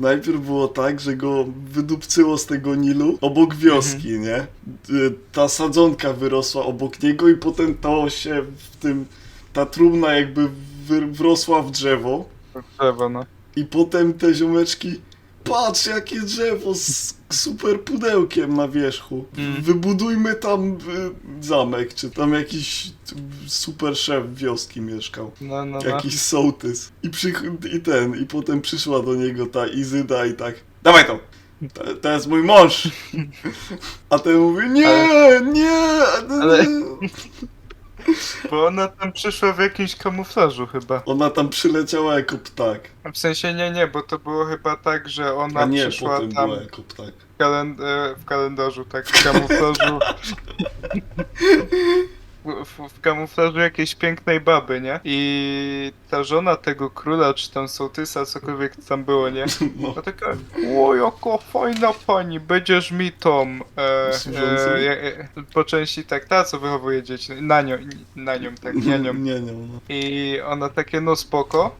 najpierw było tak, że go wydupcyło z tego Nilu obok wioski, nie? Y, Ta sadzonka wyrosła obok niego i potem to się w tym, ta trumna jakby wy, wrosła w drzewo Drzewo, no. i potem te ziomeczki patrz jakie drzewo z super pudełkiem na wierzchu. Mm. Wybudujmy tam y, zamek, czy tam jakiś super szef wioski mieszkał. No, no, no. Jakiś sołtys. I, przy, I ten, i potem przyszła do niego ta Izyda i tak, dawaj to, to, to jest mój mąż. A ten mówi, nie, nie. Ale- Bo ona tam przyszła w jakimś kamuflażu chyba. Ona tam przyleciała jako ptak. W sensie nie, nie, bo to było chyba tak, że ona A nie, przyszła potem tam była jako ptak. w, kalend- e, w kalendarzu, tak, w kamuflażu. W, w, kamuflażu jakiejś pięknej baby, nie? I ta żona tego króla, czy tam sołtysa, cokolwiek tam było, nie? No. No taka, o jaka fajna pani, będziesz mi tą, e, e, e, po części tak, ta co wychowuje dzieci, na nią, na nią, tak, nie nią. Nie, nie, no. I ona takie, no spoko.